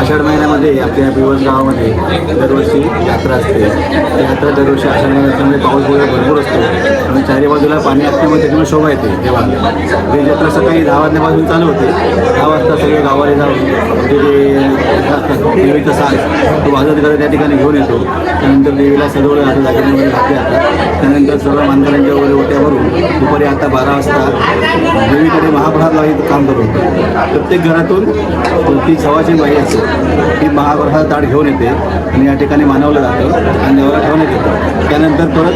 आषाढ महिन्यामध्ये आपल्या पिवस गावामध्ये दरवर्षी यात्रा असते. ती यात्रा दरवर्षी आषाढ महिन्यामध्ये पाऊस वगैरे भरपूर असतो. आणि चारी बाजूला पाणी असल्यामुळे त्याच्यामुळे शोभा येते देवाला ही जत्रा सकाळी दहा वाजल्यापासून चालू होते. दहा वाजता सगळे गावाला जाऊन जे जे असतात देवीचा साज तो वाजत करत त्या ठिकाणी घेऊन येतो. त्यानंतर देवीला सजवलं जातं दागिने वगैरे घातले जातात. त्यानंतर सर्व मानकऱ्यांच्या वगैरे ओट्या भरून दुपारी आता बारा वाजता देवीकडे महाप्रसाद लावायचं काम करू. प्रत्येक घरातून ती सवाची बाई असते. ती महाप्रसाद ताट घेऊन येते आणि या ठिकाणी मानवलं जातं आणि देवाला ठेवण्यात येतं. त्यानंतर परत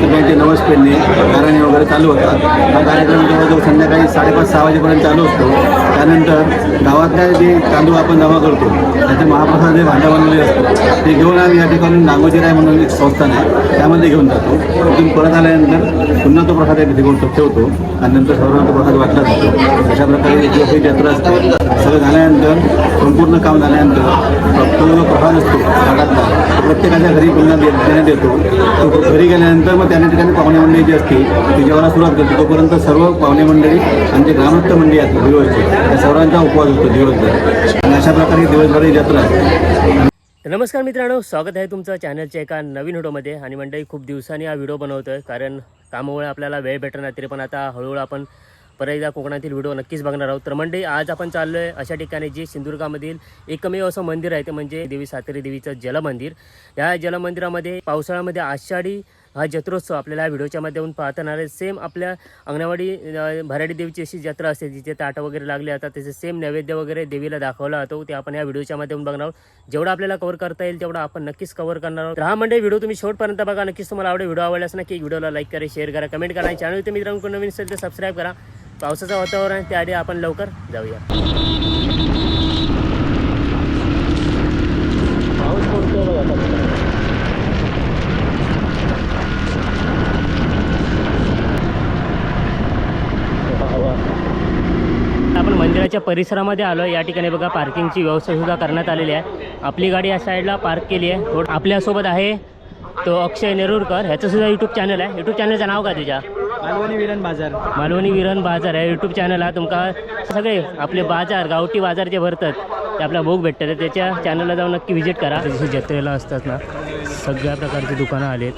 त्यांचे नवस पेरणे गाराणे वगैरे चालू होतात. हा कार्यक्रम जवळजवळ संध्याकाळी साडेपाच सहा वाजेपर्यंत चालू असतो. त्यानंतर गावातल्या जे तांदूळ आपण जमा करतो त्याचे महाप्रसाद जे भांड्या बनवलेले असतो ते घेऊन आम्ही या ठिकाणी नागोजीराय म्हणून एक संस्थान आहे त्यामध्ये घेऊन जातो. तिथून परत आल्यानंतर पुन्हा तो प्रसाद या तिथे घेऊन ठेवतो आणि नंतर सर्वांना तो प्रसाद वाटला जातो. अशा प्रकारे एक ही जत्रा असते. सगळं झाल्यानंतर संपूर्ण काम झाल्यानंतर तो जो प्रसाद असतो भागातला प्रत्येकाच्या घरी पुन्हा दे देण्यात येतो तो घरी गेल्यानंतर मग त्या ठिकाणी पाहुणे मंडळी जी असते ती जेव्हा सुरुवात करते. तोपर्यंत सर्व पाहुणे मंडळी आणि जे ग्रामस्थ मंडळी आहेत दिवसची त्या सर्वांचा उपवास असतो दिवसभर. आणि अशा प्रकारे दिवसभर ही जत्रा असते. तर नमस्कार मित्रांनो स्वागत आहे तुमचं चॅनलच्या एका नवीन व्हिडिओमध्ये. आणि मंडळी खूप दिवसांनी हा व्हिडिओ बनवतो आहे कारण कामामुळे आपल्याला वेळ भेटणार तरी पण आता हळूहळू आपण परत एकदा कोकणातील व्हिडिओ नक्कीच बघणार आहोत. तर मंडळी आज आपण चाललो आहे अशा ठिकाणी जे सिंधुदुर्गामधील एकमेव असं मंदिर आहे ते म्हणजे देवी सातेरी देवीचं जलमंदिर. या जलमंदिरामध्ये पावसाळ्यामध्ये आषाढी हा जत्रोत्सव आपल्याला या व्हिडिओच्या माध्यमातून पाहता येणार आहे. सेम आपल्या अंगणवाडी भराडी देवीची अशी जत्रा असते जिथे ताटं वगैरे लागले जातात त्याचे सेम नैवेद्य वगैरे देवीला दाखवला जातो. ते आपण या व्हिडिओच्या माध्यमातून बघणार आहोत. जेवढं आपल्याला कव्हर करता येईल तेवढं आपण नक्कीच कव्हर करणार आहोत. हा म्हणजे व्हिडिओ तुम्ही शेवटपर्यंत बघा. नक्कीच तुम्हाला आवडेल. व्हिडिओ आवडल्यास नक्की व्हिडिओला लाईक करा शेअर करा कमेंट करा. आणि चॅनल ते मित्रांनो कोण नवीन असेल तर सबस्क्राईब करा. पावसाचं वातावरण आहे त्याआधी आपण लवकर जाऊया. पाऊस पडतो बघा आता. आपण मंदिराच्या परिसरामध्ये आलो या ठिकाणी बघा पार्किंगची व्यवस्था सुद्धा करण्यात आलेली आहे. आपली गाडी या साईडला पार्क केली आहे. थोड- आपल्यासोबत आहे तो अक्षय नेरुरकर. ह्याचं सुद्धा यूट्यूब चॅनल आहे. यूट्यूब चॅनलचं नाव काय तुझ्या? मालवणी विलन बाजार. मालवणी विरण बाजार आहे. यूट्यूब चॅनल हा तुमका सगळे आपले बाजार गावठी बाजार जे भरतात ते आपल्या भोग भेटतात. त्याच्या चॅनलला जाऊन नक्की व्हिजिट करा. जसे जत्रेला असतात ना सगळ्या प्रकारची दुकानं आलेत.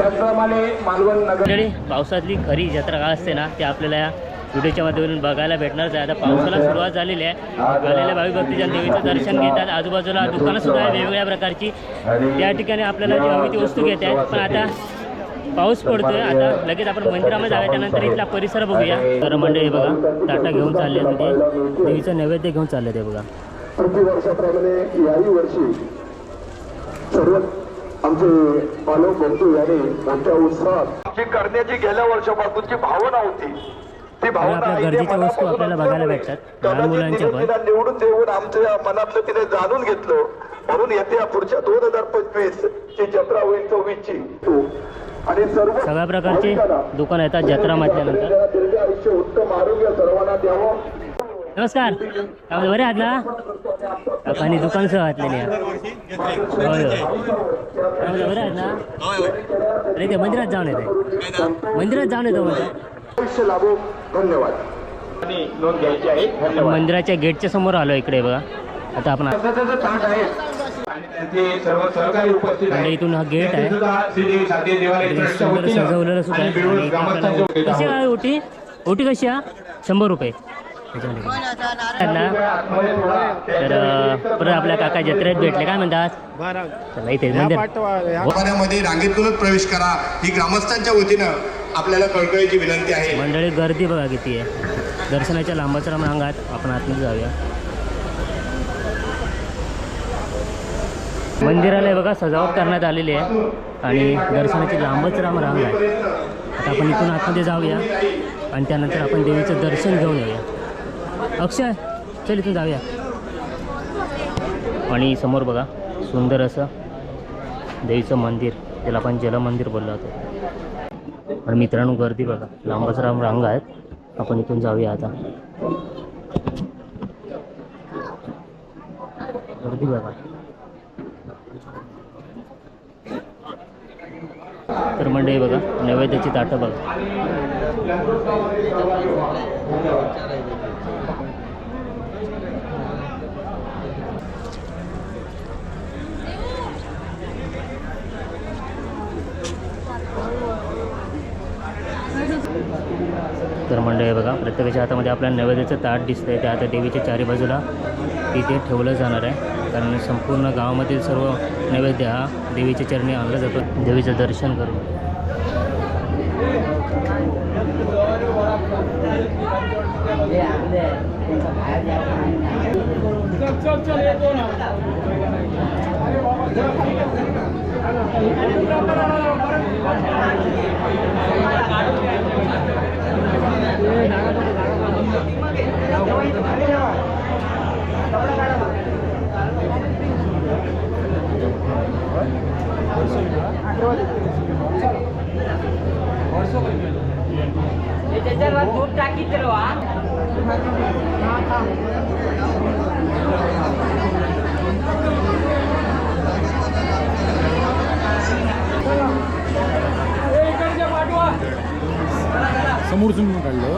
मंडळी पावसातली खरी जत्रा काय असते ना ते आपल्याला या व्हिडिओच्या माध्यमातून बघायला भेटणारच आहे. आता पावसाला सुरुवात झालेली आहे. आलेल्या भाविक भक्तीच्या देवीचं दर्शन घेतात. आजूबाजूला दुकानं सुद्धा आहे वेगवेगळ्या प्रकारची. त्या ठिकाणी आपल्याला जी हवी ती वस्तू घेत आहेत पण आता पाऊस पडतोय. आता लगेच आपण मंदिरामध्ये जाऊया. त्यानंतर इथला परिसर बघूया. तर मंडळी बघा ताटा घेऊन चालले म्हणजे देवीचं नैवेद्य घेऊन चालले ते बघा. प्रतिवर्षाप्रमाणे याही वर्षी सर्व आमचे पालक बंधू याने मोठ्या उत्साहात जी करण्याची गेल्या वर्षापासूनची भावना होती. आपल्या गरजेच्या वस्तू आपल्याला बघायला भेटतात लहान मुलांच्या पण. निवडून देऊन आमच्या मनातलं तिने जाणून घेतलं. म्हणून येत्या पुढच्या दोन हजार पंचवीस ची जत्रा होईल सव्वीसची आणि सर्व सगळ्या प्रकारचे दुकान येतात जत्रा म्हटल्यानंतर. दीर्घ आयुष्य उत्तम आरोग्य सर्वांना द्यावं. नमस्कार. काय बरे आहात ना? आणि दुकान सह घातलेली आहे. होय होय. काय बरे आहेत ना? अरे ते मंदिरात जाऊन येते मंदिरात जाऊन येतो म्हणजे आयुष्य लाभो धन्यवाद. आणि नोंद घ्यायची आहे. धन्यवाद. मंदिराच्या गेटच्या समोर आलो इकडे बघा. आता आपण त्याचं ताट आहे. आणि त्यांचे सर्व सहकारी उपस्थित म्हणजे आहेत इथून हा गेट आहे. सजवलेलं सुद्धा आहे. कशी आहे ओटी? ओटी कशी आहे? शंभर रुपये. तर परत आपल्या काका जत्रेत भेटले. काय म्हणतात चला इथे रांगेतूनच प्रवेश करा. ही ग्रामस्थांच्या वतीनं आपल्याला कळकळीची विनंती आहे. मंडळी गर्दी बघा किती आहे. दर्शनाच्या लांबच राम रांगात आपण आतमध्ये जाऊया. मंदिराला बघा सजावट करण्यात आलेली आहे आणि दर्शनाची लांबच राम रांग आहे. आता आपण इथून आतमध्ये जाऊया आणि त्यानंतर आपण देवीचं दर्शन घेऊन येऊया. अक्षय चल इथून जाऊया. आणि समोर बघा सुंदर असं देवीचं मंदिर त्याला आपण जलमंदिर बोललो होतो. आणि मित्रांनो गर्दी बघा लांबच राम रांगा आहेत. आपण इथून जाऊया आता. गर्दी बघा. तर मंडळी बघा नैवेद्याची ताटं बघा. प्रत्येकाच्या हातामध्ये आपल्याला नैवेद्याचं ताट दिसतंय. त्या आता देवीच्या चारी बाजूला तिथे ठेवलं जाणार आहे. कारण संपूर्ण गावामधील सर्व नैवेद्य हा देवीच्या चरणी आणला जातो. देवीचं दर्शन करून. त्याच्यावर दूध टाकीत राहा समोरसून काढलं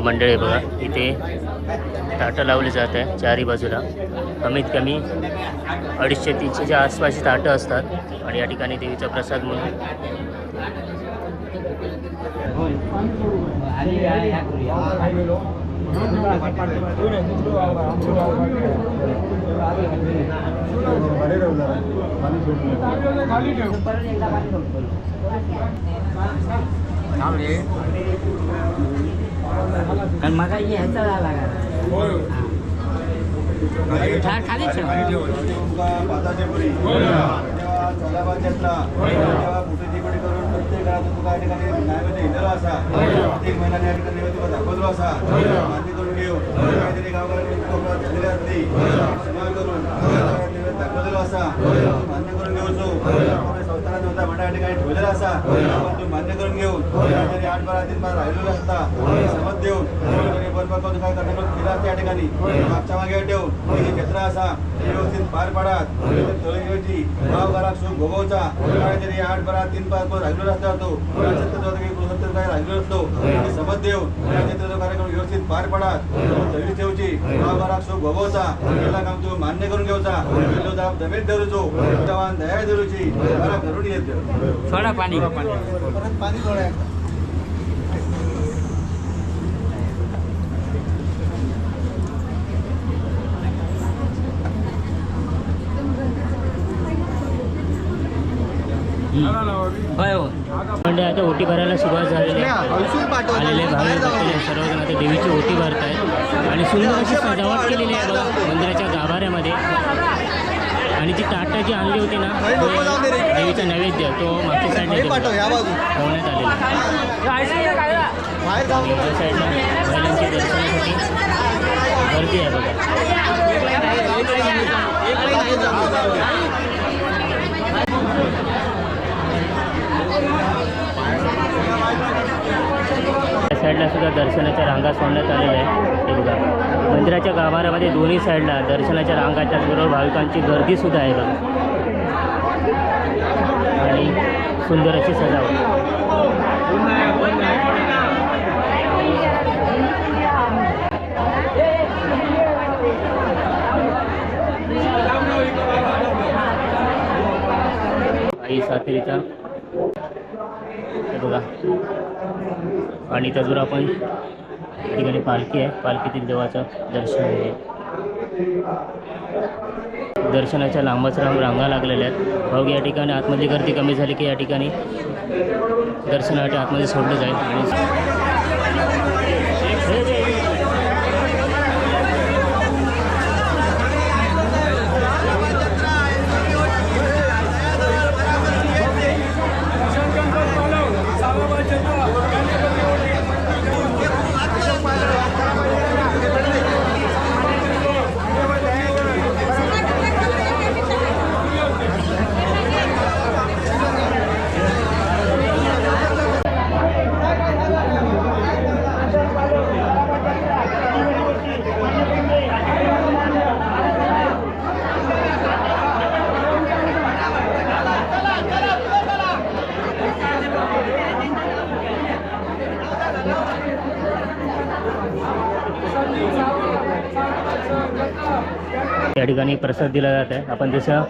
मंडळी बघा इथे ताटं लावली जात आहे चारी बाजूला. कमीत कमी अडीचशे तीनशेच्या आसपासची ताटं असतात आणि या ठिकाणी देवीचा प्रसाद म्हणून. कारण मग ह्याचा झाला का प्रत्येक घरात तुका या ठिकाणी नैवेद्य इलेलो असा? प्रत्येक महिन्याने या ठिकाणी नैवेद्य तुका दाखवलो असा मान्य करून घेऊ. काहीतरी गावकऱ्यांनी झालेली असली सेवा करून नैवेद्य दाखवलेलो असा. मान्य करून घेऊचो कोणी संस्थानात होता म्हणा या ठिकाणी ठेवलेला असा पण तू मान्य करून घेऊन आठ बारा तीन बारा राहिलेलो असता समज देऊन बरोबर काय केला त्या ठिकाणी. मागच्या मागे ठेवून असा व्यवस्थित पार पाडात तळेची गाव घरात सुख भोगवचा काहीतरी आठ बारा तीन पाच पाच राहिलेलो असता तो. काय राहिलेलो असतो समज देऊन कार्यक्रम व्यवस्थित पार पाडात तळी ठेवची गाव घरात सुख भोगवचा काम तू मान्य करून जाप जमेत धरूचो. दया धरूची मला घरून येत थोडा पाणी. होय हो म्हणजे आता ओटी भरायला सुरुवात झालेली आहे. आलेले भाविक सर्वजण आता देवीची ओटी भरत आहेत आणि सुंदर अशी सजावट केलेली आहे बघा मंदिराच्या गाभाऱ्यामध्ये. आणि जी जी आणली होती ना देवीचा नैवेद्य तो मागच्या साईडने ठेवण्यात आलेला साईडला महिलांच्या दर्शनासाठी गर्दी आहे बघा त्या साईडला सुद्धा दर्शनाच्या रांगा सोडण्यात आलेल्या आहे हे बघा मंदिराच्या गाभाऱ्यामध्ये दोन्ही साईडला दर्शनाच्या रांगा त्याचबरोबर भाविकांची गर्दी सुद्धा आहे बघा. आणि सुंदर अशी सजावट. आई सातेरीचा बघा. आणि त्याचबरोबर आपण या ठिकाणी पालखी आहे. पालखीतील देवाचं दर्शन आहे. दर्शनाच्या लांबच रांग रांगा लागलेल्या आहेत. भाऊ या ठिकाणी आतमध्ये गर्दी कमी झाली की या ठिकाणी दर्शनासाठी आतमध्ये सोडलं जाईल. आणि या ठिकाणी प्रसाद दिला जात आहे. आपण जसं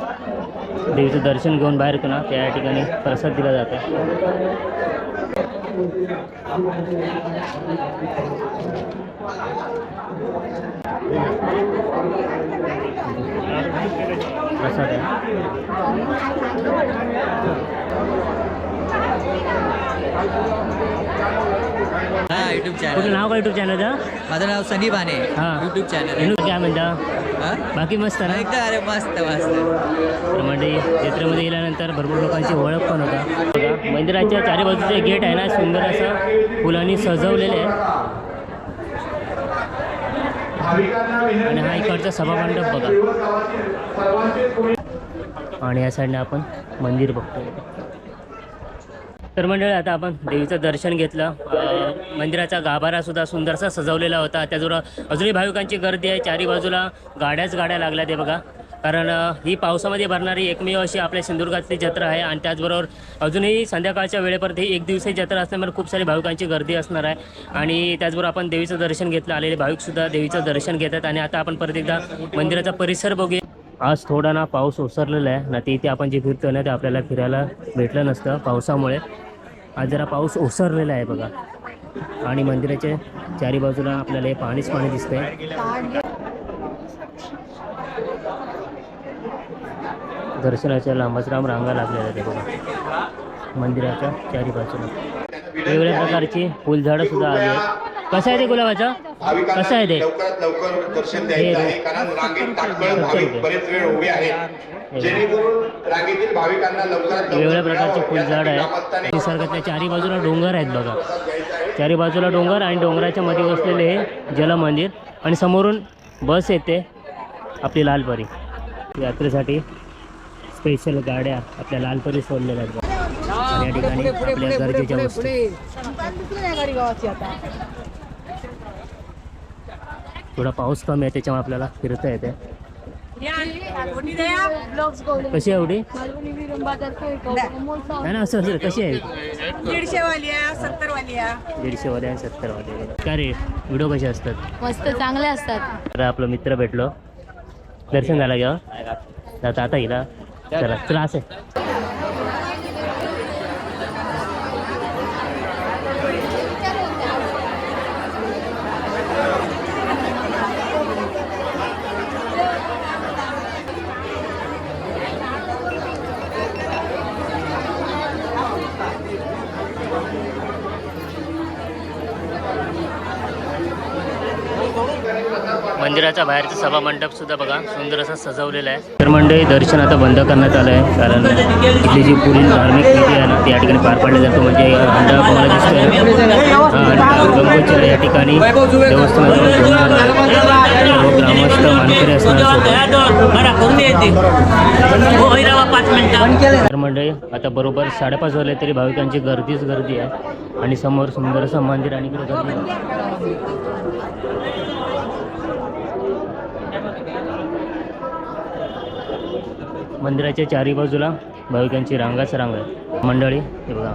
देवीचं दर्शन घेऊन बाहेर येतो ना त्या ठिकाणी प्रसाद दिला जात आहे. प्रसाद आहे. हा युट्यूब चॅनल नाव काय युट्यूब चॅनलचं माझं नाव सनी बाने हां. युट्यूब चॅनल काय म्हणता? बाकी मस्त ना? एकदम अरे मस्त मस्त. तर म्हणजे जत्रेमध्ये गेल्यानंतर भरपूर लोकांची ओळख पण होता. बघा मंदिराच्या चारी बाजूचे गेट आहे ना सुंदर असं फुलांनी सजवलेले आहे. आणि हा इकडचा सभामंडप बघा. आणि या साईडने आपण मंदिर बघतो तर मंडळी आता आपण देवीचं दर्शन घेतलं. मंदिराचा गाभारा सुद्धा सुंदरसा सजवलेला होता. त्याचबरोबर अजूनही भाविकांची गर्दी आहे. चारी बाजूला गाड्याच गाड्या लागल्या ते बघा. कारण ही पावसामध्ये भरणारी एकमेव अशी आपल्या सिंधुदुर्गातली जत्रा आहे आणि त्याचबरोबर अजूनही संध्याकाळच्या वेळेपर्यंत ही एक दिवसीय जत्रा असल्यामुळे खूप सारी भाविकांची गर्दी असणार आहे. आणि त्याचबरोबर आपण देवीचं दर्शन घेतलं. आलेले भाविकसुद्धा देवीचं दर्शन घेतात आणि आता आपण परत एकदा मंदिराचा परिसर बघूया. आज थोडा ना पाऊस ओसरलेला आहे. ना ते इथे आपण जे फिरतो ना ते आपल्याला फिरायला भेटलं नसतं पावसामुळे. आज जरा पाऊस ओसरलेला आहे बघा. आणि मंदिराच्या चारी बाजूला आपल्याला हे पाणीच पाणी दिसतंय. दर्शनाच्या लांबच लांब रांगा लागलेल्या आहेत बघा. मंदिराच्या चारी बाजूला. वेगवेगळ्या प्रकारची फुलझाडं सुद्धा आली आहेत. कसं आहे ते गुलाबाचं? कसं आहे ते? लवकर दर्शन द्यायचं आहे कारण रांगेत बरेच वेळ उभे आहेत. जेणेकरून रांगेतील भाविकांना लवकरात वेगवेगळ्या प्रकारचे फुलझाड यासाठी आहे ग्रामस्थांनी निसर्गातल्या चारी बाजूला डोंगर आहेत बघा. चारी बाजूला डोंगर आणि डोंगराच्या मध्ये वसलेले हे जलमंदिर आणि समोरून बस येते आपली लालपरी. यात्रेसाठी स्पेशल गाड्या आपल्या लालपरी सोडलेल्या आहेत बघा. आणि या ठिकाणी आपल्या गरजेच्या वस्तू. थोडा पाऊस कमी आहे त्याच्यामुळे आपल्याला फिरता येते. कशी आहे एवढी? नाही. ना असं असं कशी आहे? दीडशे वाली आहे सत्तर वाली आहे. दीडशे वाले आणि सत्तर वाले काय रे? व्हिडिओ कसे असतात? मस्त चांगले असतात. तर आपलं मित्र भेटलो. दर्शन झालं घ्या आता आता येईल. चला त्रास मंदिराच्या बाहेरचं सभा मंडप सुद्धा बघा सुंदर असा सजवलेला आहे. तर मंडळी दर्शन आता बंद करण्यात आलं आहे कारण इथली जी पुढील धार्मिक विधी आहे ना त्या ठिकाणी पार पाडली जातो. म्हणजे हंडा तुम्हाला दिसतोय. गंगोचर या ठिकाणी ग्रामस्थ मानकरी असणार तर मंडळी आता बरोबर साडेपाच वाजले तरी भाविकांची गर्दीच गर्दी आहे. आणि समोर सुंदर असं मंदिर आणि मंदिराच्या चारी बाजूला भाविकांची रांगाच रांग आहे. मंडळी हे बघा.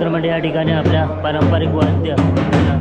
तर म्हणजे या ठिकाणी आपल्या पारंपरिक वाद्य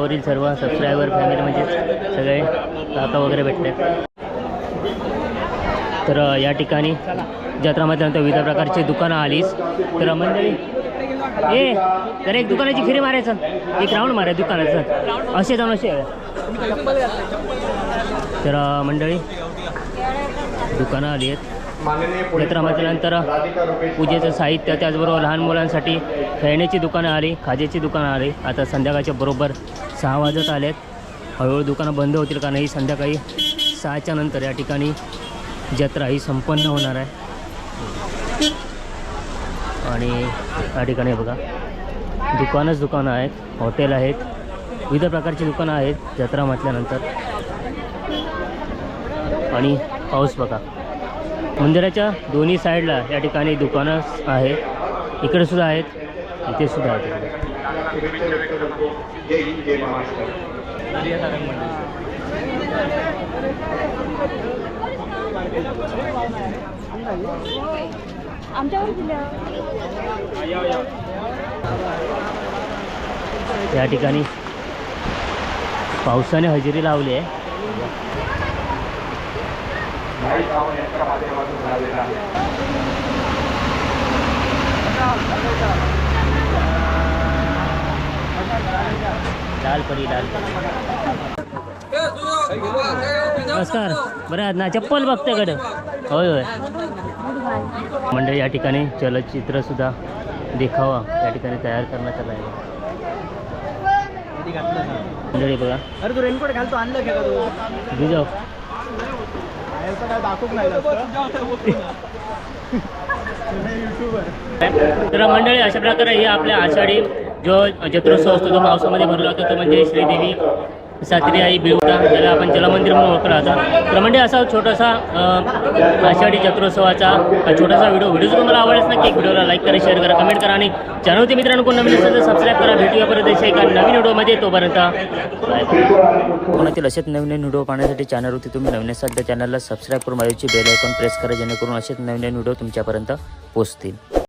पट्ट्यावरील सर्व सबस्क्रायबर फॅमिली म्हणजे सगळे काका वगैरे भेटले. तर या ठिकाणी जत्रा म्हटल्यानंतर विविध प्रकारची दुकानं आलीच. तर मंडळी ए तर एक दुकानाची फिरी मारायचं. एक राऊंड मारा दुकानाचं. असे जाऊन असे तर मंडळी दुकानं आली आहेत. जत्रा म्हटल्यानंतर पूजेचं साहित्य त्याचबरोबर लहान मुलांसाठी खेळण्याची दुकानं आली खाजेची दुकानं आली. आता संध्याकाळच्या बरोबर सहा वाजत आलेत. हळूहळू दुकानं बंद होतील का नाही संध्याकाळी सहाच्या नंतर या ठिकाणी जत्रा ही संपन्न होणार आहे. आणि या ठिकाणी बघा दुकानच दुकानं आहेत हॉटेल आहेत विविध प्रकारची दुकानं आहेत जत्रा म्हटल्यानंतर. आणि पाऊस बघा. मंदिराच्या दोन्ही साईडला या ठिकाणी दुकानं आहेत. इकडे सुद्धा आहेत इथे सुद्धा आहेत. या ठिकाणी पावसाने हजेरी लावली आहे. भाई सावंत यांच्या माध्यमातून झालेला आहे नमस्कार. बरं आहेत ना चप्पल बघते कडे होय होय. मंडळी या ठिकाणी चलचित्र सुद्धा देखावा. या ठिकाणी तयार करण्यात आला आहे. मंडळी बघा. अरे तू रेनकोट घालतो आणलं का तू? भिजव. बाहेरचं काय दाखवूक नाही तर मंडळी अशा प्रकारे ही आपल्या आषाढी जो जत्रोत्सव असतो तो पावसामध्ये भरला होता तो म्हणजे श्रीदेवी. सात्री आई बिवटा ज्याला आपण जलमंदिर म्हणून ओळखला जातं. तर म्हणजे असा छोटासा आषाढी जत्रोत्सवाचा छोटासा व्हिडिओ. व्हिडिओ तुम्हाला आवडलाच नक्की एक व्हिडिओला लाईक करा शेअर करा कमेंट करा आणि चॅनलवरती मित्रांनो कोण नवीन असेल तर सबस्क्राईब करा. भेटूया परत देश एका नवीन व्हिडिओमध्ये तोपर्यंत कोणातील असेच नवीन नवीन व्हिडिओ पाहण्यासाठी चॅनलवरती तुम्ही नवीन असाल तर चॅनलला सबस्क्राईब करून माझ्याची बेल आयकॉन प्रेस करा जेणेकरून असेच नवीन नवीन व्हिडिओ तुमच्यापर्यंत पोहोचतील.